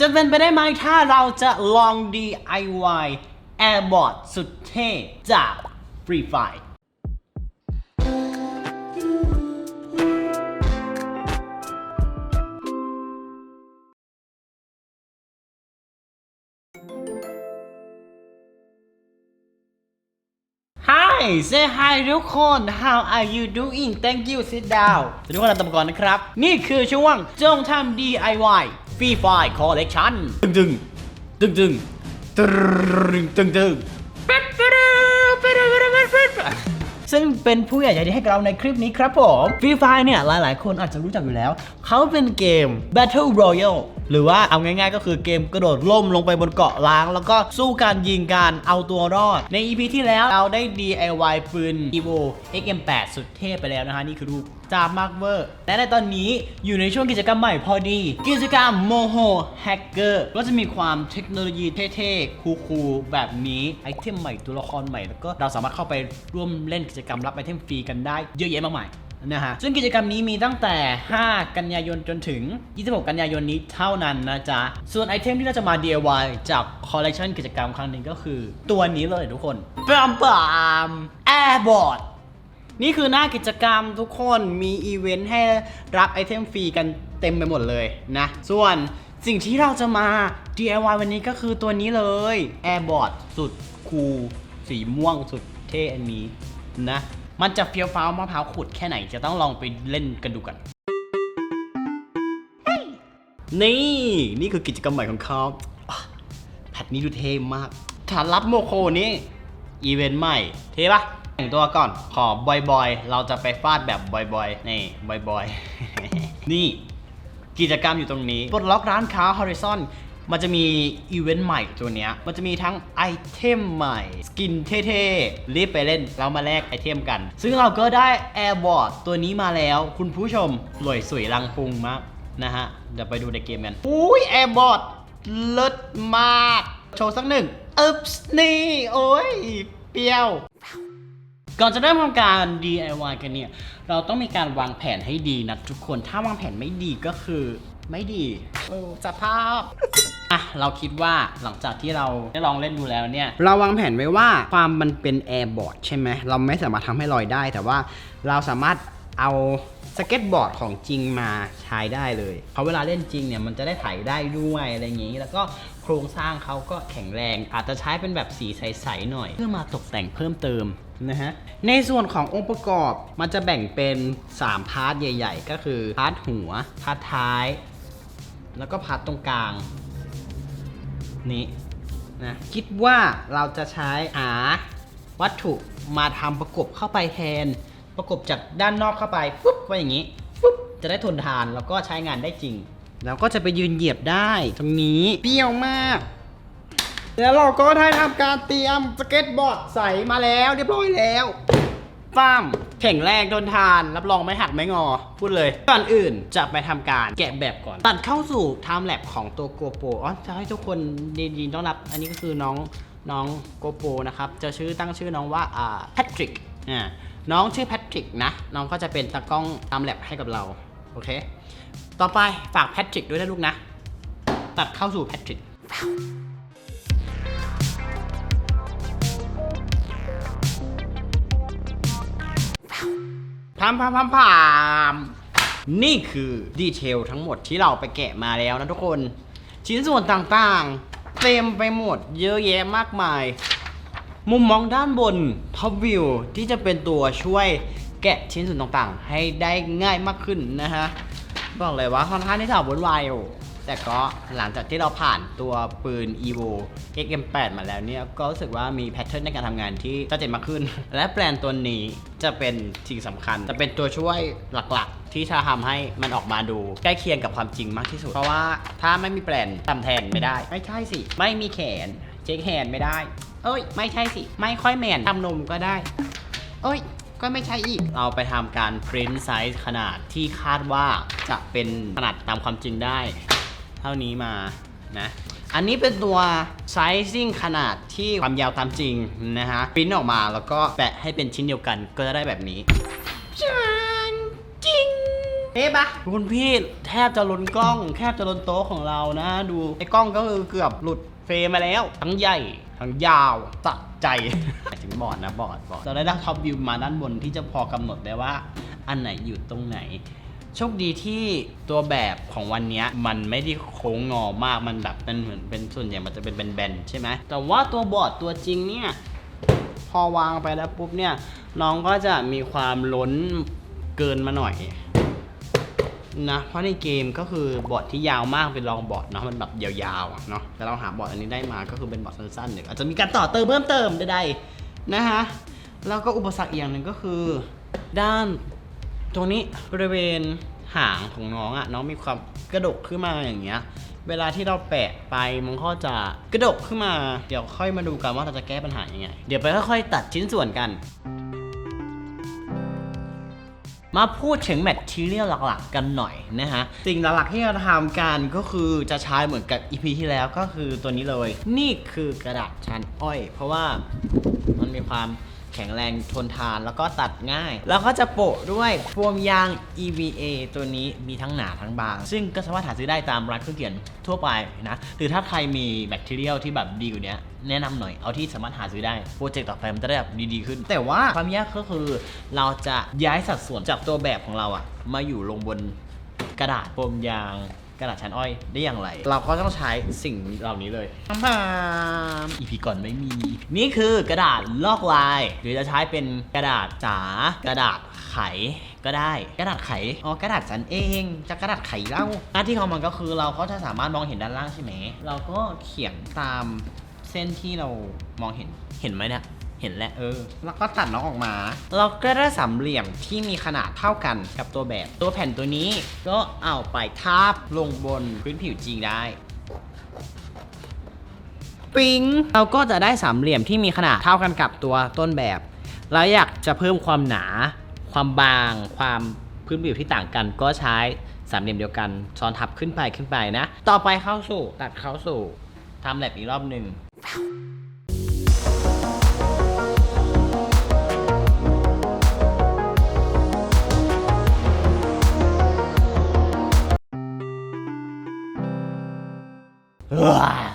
จะเป็นไปได้ไหมถ้าเราจะลอง DIY Airboard สุดเท่จาก Free Fire ฮ Hi say hi ทุกคน how are you doing thank you sit down สวัสดีทุกคนตามก่อนนะครับ นี่คือช่วงจงทำ DIY Free Fire Collection ตึงตึงตึงตึงตึงตึงตึงซึ่งเป็นผู้ใหญ่ใจดีให้กับเราในคลิปนี้ครับผม Free Fire เนี่ยหลายๆ คนอาจจะรู้จักอยู่แล้ว เขาเป็นเกม Battle Royale หรือว่าเอาง่ายๆ ก็คือเกมกระโดดล่มลงไปบนเกาะล้าง แล้วก็สู้การยิงการเอาตัวรอด ใน EP ที่แล้วเราได้ DIY ปืน Evo XM8 สุดเทพไปแล้วนะฮะ นี่คือรูปจามากเวอร์และในตอนนี้อยู่ในช่วงกิจกรรมใหม่พอดี กิจกรรม Moho Hacker ก็จะมีความเทคโนโลยีเท่ๆ คูลๆ แบบนี้ไอเทมใหม่ตัวละครใหม่แล้วก็เราสามารถเข้าไปร่วมเล่นกิจกรรมรับไอเทมฟรีกันได้เยอะแยะมากมาย นะฮะซึ่งกิจกรรมนี้มีตั้งแต่ 5 กันยายนจนถึง 26 กันยายนนี้เท่านั้นนะจ๊ะ ส่วนไอเทมที่เราจะมา DIY จากคอลเล t ชันกิจกรรมครั้งนี้ก็คือ ตัวนี้เลยทุกคนปามปามแอร์บอร์ดนี่คือหน้ากิจกรรมทุกคนมีอีเวนต์ให้รับไอเทมฟรีกันเต็มไปหมดเลยนะ ส่วนสิ่งที่เราจะมา DIY วันนี้ก็คือตัวนี้เลยแอร์บอร์ดสุดคูลสีม่วงสุดเท่อันนี้นะ มันจะเฟี้ยวฟ้าวมะพร้าวขุดแค่ไหนจะต้องลองไปเล่นกันดูกัน นี่ นี่คือกิจกรรมใหม่ของเขาแพทนี้ดูเท่มากฐานรับโมโคนี่อีเวนต์ใหม่ เท่ปะแต่งตัวก่อน ขอบอยๆ เราจะไปฟาดแบบบอยๆ นี่บอยๆ นี่ กิจกรรมอยู่ตรงนี้ปลดล็อกร้านค้า Horizon มันจะมีอีเวนต์ใหม่ตัวเนี้ย มันจะมีทั้งไอเทมใหม่ สกินเท่ๆ รีบไปเล่น เรามาแลกไอเทมกัน ซึ่งเราก็ได้ Airbot ตัวนี้มาแล้ว คุณผู้ชมรวยสวยรังพุงมากนะฮะ เดี๋ยวไปดูในเกมกัน อุ้ย Airbot เลิศมาก โชว์สักหนึ่งอึ๊บส์นี่ โอ้ย เปรี้ยวก่อนจะเริ่มทำการ DIY กันเนี่ย เราต้องมีการวางแผนให้ดีนะทุกคน ถ้าวางแผนไม่ดีก็คือไม่ดีโอ้สภาพ อะเราคิดว่าหลังจากที่เราได้ลองเล่นดูแล้วเนี่ย เราวางแผนไว้ว่าความมันเป็นแอร์บอร์ดใช่ไหมเราไม่สามารถทำให้ลอยได้ แต่ว่าเราสามารถเอาสเก็ตบอร์ดของจริงมาใช้ได้เลยเพราะเวลาเล่นจริงเนี่ยมันจะได้ถ่ายได้ด้วยอะไรอย่างนี้ แล้วก็โครงสร้างเขาก็แข็งแรง อาจจะใช้เป็นแบบสีใสๆหน่อย เพื่อมาตกแต่งเพิ่มเติมนะฮะในส่วนขององค์ประกอบมันจะแบ่งเป็น 3 พาร์ทใหญ่ ๆ ก็คือพาร์ทหัวพาร์ทท้าย แล้วก็พาร์ทตรงกลาง นี้นะคิดว่าเราจะใช้หาวัตถุมาทำประกบเข้าไปแทน ประกบจากด้านนอกเข้าไปปุ๊บไว้อย่างนี้ปุ๊บจะได้ทนทานแล้วก็ใช้งานได้จริง แล้วก็จะไปยืนเหยียบได้ตรงนี้เปรี้ยวมาก แล้วเราก็ได้ทำการเตรียมสเก็ตบอร์ดใส่มาแล้วเรียบร้อยแล้ว ฟ้ามแข็งแรงทนทาน รับรองไม่หักไม่งอ พูดเลย ก่อนอื่นจะไปทำการแกะแบบก่อน ตัดเข้าสู่ไทม์แลบของตัวโกโปอ๋อจะให้ทุกคนดีๆต้อนรับ อันนี้ก็คือน้องน้องโกโปนะครับ จะชื่อตั้งชื่อน้องว่าอ่าแพทริกอ่าน้องชื่อแพทริกนะ น้องก็จะเป็นตากล้องทำแลบให้กับเรา โอเค ต่อไปฝากแพทริกด้วยนะลูกนะ ตัดเข้าสู่แพทริกามพามพามพามนี่คือดีเทลทั้งหมดที่เราไปแกะมาแล้วนะทุกคน ชิ้นส่วนต่างๆ เต็มไปหมดเยอะแยะมากมาย มุมมองด้านบนท็อปวิวที่จะเป็นตัวช่วยแกะชิ้นส่วนต่างๆ ให้ได้ง่ายมากขึ้นนะฮะ บอกเลยว่าค่อนข้างที่จะวุ่นวายอยู่ แต่ก็หลังจากที่เราผ่านตัวปืน evo xm8 มาแล้วเนี่ย ก็รู้สึกว่ามีแพทเทิร์นในการทำงานที่ชัดเจนมากขึ้น และแปลนตัวนี้จะเป็นสิ่งสำคัญ จะเป็นตัวช่วยหลักๆ ที่จะทำให้มันออกมาดูใกล้เคียงกับความจริงมากที่สุด เพราะว่าถ้าไม่มีแปลนทำแทนไม่ได้ ไม่ใช่สิ ไม่มีแขนเช็คแฮนไม่ได้ เอ้ย ไม่ใช่สิ ไม่ค่อยแมนทำนมก็ได้ เอ้ย ก็ไม่ใช่อีก เราไปทำการพริ n ท์ไซส์ขนาดที่คาดว่าจะเป็นขนาดตามความจริงได้ เท่านี้มานะอันนี้เป็นตัวไซซิ่งขนาดที่ความยาวตามจริงนะฮะปิ้นออกมาแล้วก็แปะให้เป็นชิ้นเดียวกันก็จะได้แบบนี้จริงเอ๊ะปะคุณพี่แทบจะล้นกล้อง แทบจะล้นโต๊ะของเรานะ ดูไอ้กล้องก็คือเกือบหลุดเฟรมมาแล้ว ทั้งใหญ่ทั้งยาวสะใจถึงบอร์ดนะบอร์ดบอร์ดเราได้ด้านท็อปวิวมาด้านบนที่จะพอกำหนดได้ว่า อันไหนอยู่ตรงไหน โชคดีที่ตัวแบบของวันนี้มันไม่ได้โค้งงอมากมันแบบเป็นเหมือนเป็นส่วนใหญ่มันจะเป็นแบนๆใช่ไหมแต่ว่าตัวบอร์ดตัวจริงเนี่ยพอวางไปแล้วปุ๊บเนี่ยน้องก็จะมีความล้นเกินมาหน่อยนะเพราะในเกมก็คือบอร์ดที่ยาวมากเป็นรองบอร์ดเนาะมันแบบยาวๆเนาะแต่เราหาบอร์ดอันนี้ได้มาก็คือเป็นบอร์ดสั้นๆหนึ่งอาจจะมีการต่อเติมเพิ่มเติมใดๆนะฮะแล้วก็อุปสรรคอีกอย่างหนึ่งก็คือ ด้าน ตรงนี้บริเวณหางของน้องอะ่ะน้องมีความกระดกขึ้นมาอย่างเงี้ย เวลาที่เราแปะไปมันก็จะกระดกขึ้นมา เดี๋ยวค่อยมาดูกันว่าเราจะแก้ปัญหายังไง เดี๋ยวไปค่อยๆตัดชิ้นส่วนกัน มาพูดถึงแมททีเรียลหลักๆ กันหน่อยนะฮะ สิ่งหลักๆที่เราทำกันก็คือจะใช้เหมือนกับ EP ที่แล้วก็คือตัวนี้เลย นี่คือกระดาษชั้นอ้อย เพราะว่ามันมีความ แข็งแรงทนทานแล้วก็ตัดง่าย แล้วก็จะโปะด้วยโฟมยาง EVA ตัวนี้มีทั้งหนาทั้งบาง ซึ่งก็สามารถหาซื้อได้ตามร้านเครื่องเขียนทั่วไปนะหรือถ้าใครมีแบคทีเรียลที่แบบดีกว่านี้แนะนำหน่อยเอาที่สามารถหาซื้อได้โปรเจกต์ต่อไปมันจะได้แบบดีๆขึ้น แต่ว่าความยากก็คือเราจะย้ายสัดส่วนจากตัวแบบของเราอะมาอยู่ลงบนกระดาษโฟมยาง กระดาษชั้นอ้อยได้อย่างไร เราก็ต้องใช้สิ่งเหล่านี้เลยพามอีพีก่อนไม่มี นี่คือกระดาษลอกลาย หรือจะใช้เป็นกระดาษจ๋ากระดาษไขก็ได้ กระดาษไขอ๋อกระดาษฉันเองจะกระดาษไขเล่าหน้าที่ของมันก็คือเราก็จะสามารถมองเห็นด้านล่างใช่ไหมเราก็เขียนตามเส้นที่เรามองเห็นเห็นไหมเนี่ย เห็นแล้วเออ แล้วก็ตัดน้องออกมา เราก็ได้สามเหลี่ยมที่มีขนาดเท่ากันกับตัวแบบ ตัวแผ่นตัวนี้ก็เอาไปทาบลงบนพื้นผิวจริงได้ปิงเราก็จะได้สามเหลี่ยมที่มีขนาดเท่ากันกับตัวต้นแบบแล้วอยากจะเพิ่มความหนา ความบาง ความพื้นผิวที่ต่างกัน ก็ใช้สามเหลี่ยมเดียวกันซ้อนทับขึ้นไปขึ้นไปนะ ต่อไปเข้าสู่ตัดเข้าสู่ทำแลบอีกรอบหนึ่ง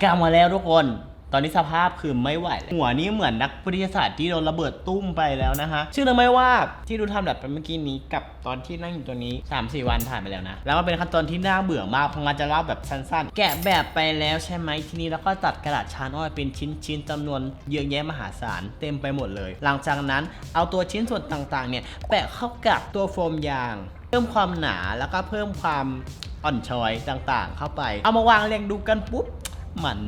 กลับมาแล้วทุกคน ตอนนี้สภาพคือไม่ไหวแล้วหัวนี้เหมือนนักวิทยาศาสตร์ที่โดนระเบิดตุ้มไปแล้วนะฮะ ชื่อเรื่องไหม่ว่าที่ดูทำแบบไปเมื่อกี้นี้กับตอนที่นั่งอยู่ตัวนี้ 3-4 วันผ่านไปแล้วนะ แล้วมันเป็นขั้นตอนที่น่าเบื่อมากเพราะงั้นจะเล่าแบบสั้นๆ แกะแบบไปแล้วใช่ไหมทีนี้แล้วก็ตัดกระดาษชานอ้อยเป็นชิ้นๆจำนวนเยอะแยะมหาศาลเต็มไปหมดเลย หลังจากนั้นเอาตัวชิ้นส่วนต่างๆเนี่ยแปะเข้ากับตัวโฟมยาง เพิ่มความหนาแล้วก็เพิ่มความ อ่อนช้อยต่างๆ เข้าไป เอามาวางเรียงดูกันปุ๊บมัน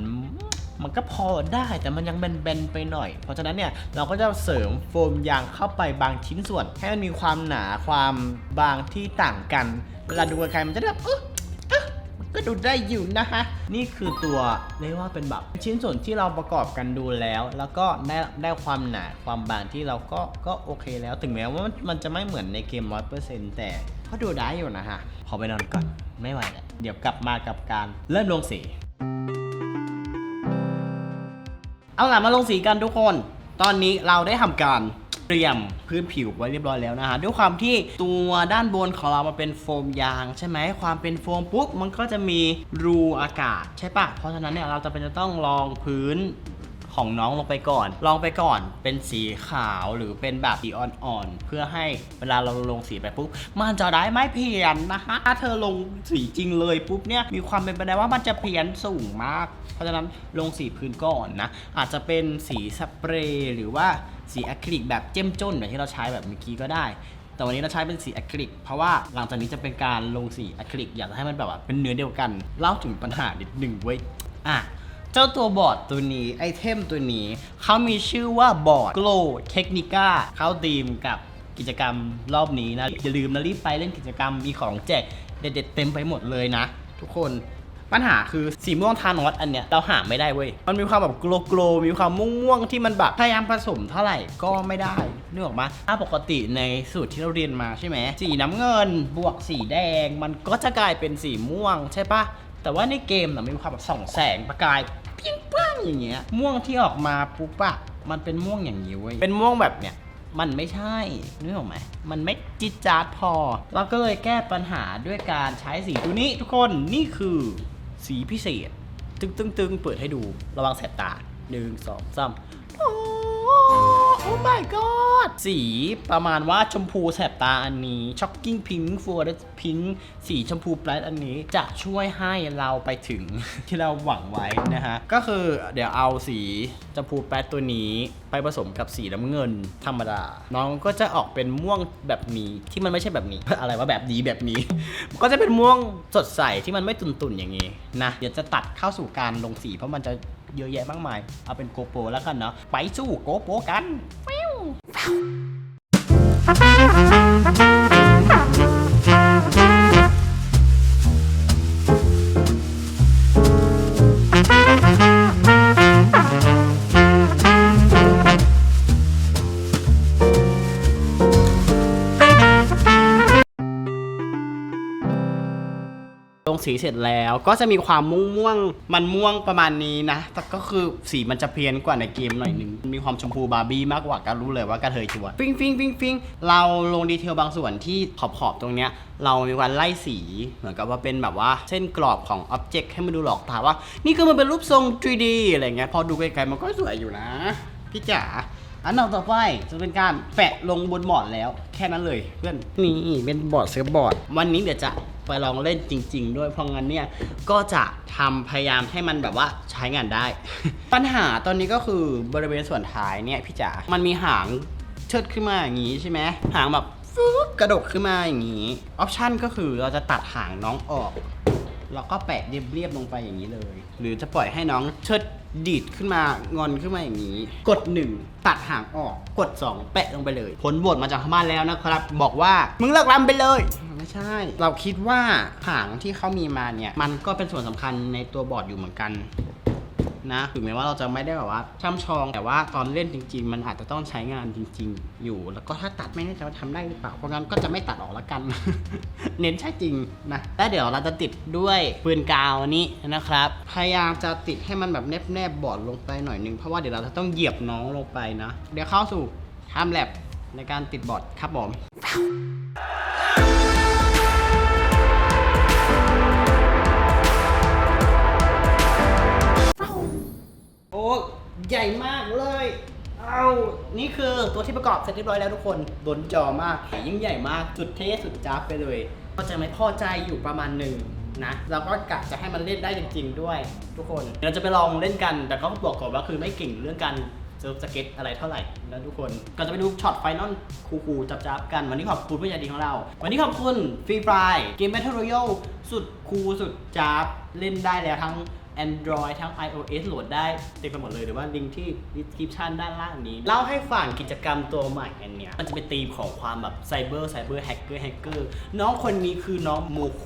มันก็พอได้แต่มันยังแบนๆไปหน่อย เพราะฉะนั้นเนี่ยเราก็จะเสริมโฟมยางเข้าไปบางชิ้นส่วน ให้มันมีความหนาความบางที่ต่างกัน เวลาดูใครมันจะแบบเออ ก็ดูได้อยู่นะฮะนี่คือตัวเรียกว่าเป็นแบบชิ้นส่วนที่เราประกอบกันดูแล้ว แล้วก็ได้ได้ความหนาความบางที่เราก็ก็โอเคแล้วถึงแม้ว่ามันมันจะไม่เหมือนในเกมร้อยเปอร์เซ็นต์แต่ก็ดูได้อยู่นะฮะขอไปนอนก่อนไม่ไหวแล้วเดี๋ยวกลับมากับการเริ่มลงสี เอาล่ะมาลงสีกันทุกคน ตอนนี้เราได้ทำการ เตรียมพื้นผิวไว้เรียบร้อยแล้วนะฮะด้วยความที่ตัวด้านบนของเรามันเป็นโฟมยางใช่ไหมความเป็นโฟมปุ๊บมันก็จะมีรูอากาศใช่ปะเพราะฉะนั้นเนี่ยเราจะเป็นจะต้องลองพื้น ของน้องลงไปก่อน ลองไปก่อนเป็นสีขาวหรือเป็นแบบสีอ่อนๆ เพื่อให้เวลาเราลงสีไปปุ๊บ มันจะได้ไม่เพี้ยนนะคะถ้าเธอลงสีจริงเลยปุ๊บเนี่ยมีความเป็นไปได้ว่ามันจะเพี้ยนสูงมาก เพราะฉะนั้นลงสีพื้นก่อนนะ อาจจะเป็นสีสเปรย์หรือว่าสีอะคริลิกแบบเจ้มจนแบบที่เราใช้แบบเมื่อกี้ก็ได้แต่วันนี้เราใช้เป็นสีอะคริลิกเพราะว่าหลังจากนี้จะเป็นการลงสีอะคริลิกอยากให้มันแบบว่าเป็นเนื้อเดียวกัน เล่าถึงปัญหานิดหนึ่งเว้อะ เจ้าตัวบอร์ดตัวนี้ไอเทมตัวนี้ เขามีชื่อว่าบอร์ด Glow Technica เข้าธีมกับกิจกรรมรอบนี้นะ อย่าลืมนะรีบไปเล่นกิจกรรมมีของแจกเด็ดๆเต็มไปหมดเลยนะ ทุกคนปัญหาคือสีม่วงทานอสอันเนี้ยเราหาไม่ได้เว้ย มันมีความแบบโกลโกลมีความม่วงๆที่มันแบบพยายามผสมเท่าไหร่ก็ไม่ได้นึกออกมาถ้าปกติในสูตรที่เราเรียนมาใช่ไหมสีน้ำเงินบวกสีแดง มันก็จะกลายเป็นสีม่วงใช่ปะ แต่ว่าในเกมน่ะมันมีความแบบส่องแสงประกายเปี้ยงป้างอย่างเงี้ย ม่วงที่ออกมาปุ๊บอะมันเป็นม่วงอย่างนี้เว้ย เป็นม่วงแบบเนี้ย มันไม่ใช่นึกออกไหม มันไม่จิตจาดพอ เราก็เลยแก้ปัญหาด้วยการใช้สีตัวนี้ทุกคน นี่คือสีพิเศษ ตึงตึงตึงเปิดให้ดู ระวังแสบตาหนึ่งสองสาม my god สีประมาณว่าชมพูแสบตาอันนี้ช็อกกิ้งพิงค์ฟัวพิงค์สีชมพูแปลดอันนี้จะช่วยให้เราไปถึงที่เราหวังไว้นะฮะ ก็คือเดี๋ยวเอาสีชมพูแปลดตัวนี้ไปผสมกับสีน้ำเงินธรรมดา น้องก็จะออกเป็นม่วงแบบนี้ที่มันไม่ใช่แบบนี้ อะไรว่าแบบนี้แบบนี้ ก็จะเป็นม่วงสดใสที่มันไม่ตุ่นๆอย่างนี้นะเดี๋ยวจะตัดเข้าสู่การลงสีเพราะมันจะ เยอะแยะมากมาย เอาเป็นโกโปรแล้วกันเนาะ ไปสู้โกโปรกัน สีเสร็จแล้ว ก็จะมีความม่วงม่วงมันม่วงประมาณนี้นะ แต่ก็คือสีมันจะเพี้ยนกว่าในเกมหน่อยนึง มีความชมพูบาร์บี้มากกว่าก็รู้เลยว่ากระเทยชัวร์ฟิงฟิงฟิงฟิงเราลงดีเทลบางส่วนที่ขอบขอบๆตรงเนี้ยเรามีการไล่สีเหมือนกับว่าเป็นแบบว่าเส้นกรอบของอ็อบเจกต์ให้มันดูหลอกตาว่า นี่คือมันเป็นรูปทรง 3D อะไรเงี้ยพอดูไกลๆมันก็สวยอยู่นะพี่จ๋าอันดับต่อไปจะเป็นการแปะลงบนบอร์ดแล้ว แค่นั้นเลยเพื่อนนี่เป็นบอร์ดเซิร์ฟบอร์ด วันนี้เดี๋ยวจะ ไปลองเล่นจริง ๆ ด้วยเพราะงั้นเนี่ยก็จะทำพยายามให้มันแบบว่าใช้งานได้ ปัญหาตอนนี้ก็คือบริเวณส่วนท้ายเนี่ยพี่จ๋ามันมีหางเชิดขึ้นมาอย่างนี้ใช่ไหมหางแบบฟึ๊บกระดกขึ้นมาอย่างนี้ออปชันก็คือเราจะตัดหางน้องออก แล้วก็แปะเรียบๆลงไปอย่างนี้เลย หรือจะปล่อยให้น้องเชิดดีดขึ้นมางอนขึ้นมาอย่างนี้ กด 1 ตัดหางออกกด 2 แปะลงไปเลย ผลบทมาจากทางบ้านแล้วนะครับ บอกว่ามึงเลิกรำไปเลย ไม่ใช่ เราคิดว่าหางที่เขามีมาเนี่ย มันก็เป็นส่วนสำคัญในตัวบอร์ดอยู่เหมือนกัน นะถึงแม้ว่าเราจะไม่ได้แบบว่าช่ำชอง แต่ว่าตอนเล่นจริง ๆ มันอาจจะต้องใช้งานจริง ๆ อยู่ แล้วก็ถ้าตัดไม่แน่ใจว่าทำได้หรือเปล่า เพราะงั้นก็จะไม่ตัดออกละกัน เน้นใช้จริงนะแล้วเดี๋ยวเราจะติดด้วยปืนกาวนี้นะครับ พยายามจะติดให้มันแบบแนบๆบบอร์ดลงไปหน่อยนึง เพราะว่าเดี๋ยวเราจะต้องเหยียบน้องลงไปนะ เดี๋ยวเข้าสู่ทำแลบในการติดบอร์ดครับผม ใหญ่มากเลย เอานี่คือตัวที่ประกอบเสร็จเรียบร้อยแล้วทุกคนบนจอมากยิ่งใหญ่มาก สุดเท่สุดจ้าบไปเลยก็จะไม่พอใจอยู่ประมาณหนึ่งนะแล้วก็กะจะให้มันเล่นได้จริง ๆ ด้วย ทุกคน เราจะไปลองเล่นกัน แต่ก็บอกก่อนว่าคือไม่เก่งเรื่องการเซิร์ฟสเก็ตอะไรเท่าไหร่นะทุกคน ก็จะไปดูช็อตไฟนอลคูลๆจับๆกัน วันนี้ขอบคุณผู้ใหญ่ดีของเรา วันนี้ขอบคุณฟรีไฟเกม Battle Royale สุดคูลสุดจ้าบเล่นได้แล้วทั้ง Android ทั้ง iOS โหลดได้เต็มไปหมดเลยหรือว่าลิงก์ที่ description ด้านล่างนี้ เล่าให้ฟังกิจกรรมตัวใหม่อันเนี้ยมันจะเป็นธีมของความแบบไซเบอร์ไซเบอร์แฮกเกอร์แฮกเกอร์น้องคนนี้คือน้องโมโค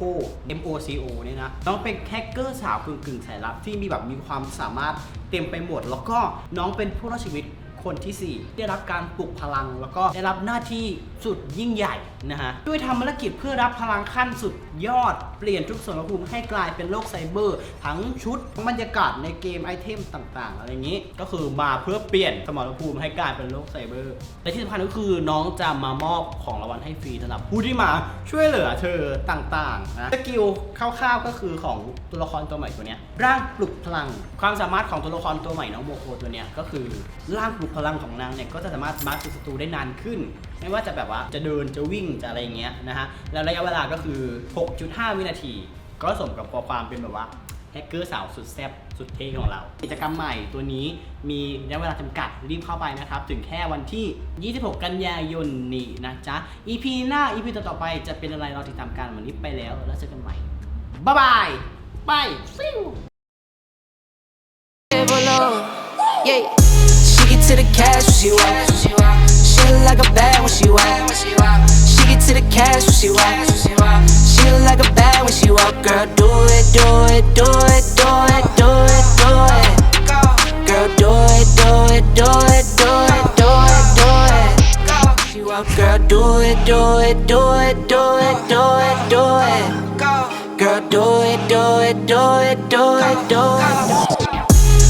M O C O เนี่ยนะ น้องเป็นแฮกเกอร์สาวกึ่งกึ่งสายลับที่มีแบบมีความสามารถเต็มไปหมด แล้วก็น้องเป็นผู้รอดชีวิตคนทีสี่4 ได้รับการปลุกพลังแล้วก็ได้รับหน้าที่สุดยิ่งใหญ่นะฮะ ด้วยทำภารกิจเพื่อรับพลังขั้นสุด ยอดเปลี่ยนทุกสมรภูมิให้กลายเป็นโลกไซเบอร์ ทั้งชุดทั้งบรรยากาศในเกมไอเทมต่างๆ อะไรอย่างนี้ ก็คือมาเพื่อเปลี่ยนสมรภูมิให้กลายเป็นโลกไซเบอร์ และที่สำคัญก็คือน้องจะมามอบของรางวัลให้ฟรีสำหรับผู้ที่มาช่วยเหลือเธอต่างๆนะสกิลคร่าวๆก็คือของตัวละครตัวใหม่ตัวนี้ร่างปลุกพลัง ความสามารถของตัวละครตัวใหม่น้องโมโคตัวนี้ก็คือร่างปลุกพลังของนางเนี่ยก็จะสามารถมาร์คศัตรูได้นานขึ้นไม่ว่าจะแบบว่าจะเดินจะวิ่งจะอะไรเงี้ยนะฮะแล้วระยะเวลาก็คือ 6.5 วินาที ก็สมกับความเป็นแบบว่าแฮกเกอร์สาวสุดแซ่บสุดเท่ของเรา กิจกรรมใหม่ตัวนี้มีระยะเวลาจำกัดรีบเข้าไปนะครับ ถึงแค่วันที่ 26 กันยายนนี้นะจ๊ะ EP หน้า EP ต่อๆไปจะเป็นอะไรเราติดตามกันวันนี้ไปแล้ว แล้วเจอกันใหม่ บ๊ายบายบายซิว Yeah. She get to the cash when she walk. She look like a bag when she walk. She get to the cash when she walk. She look like a bag when she walk. Girl, do it, do it, do it, do it, do it, do it. Girl, do it, do it, do it, do it, do it, do it. Girl, do it, do it, do it, do it, do it, do it. Girl, do it, do it, do it, do it, do it.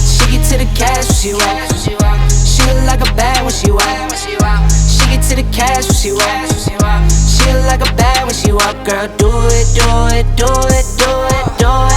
She get to the cash when she walk. Cash when she walk. She look like a bad when she walk, girl. Do it, do it, do it, do it, do it, do it.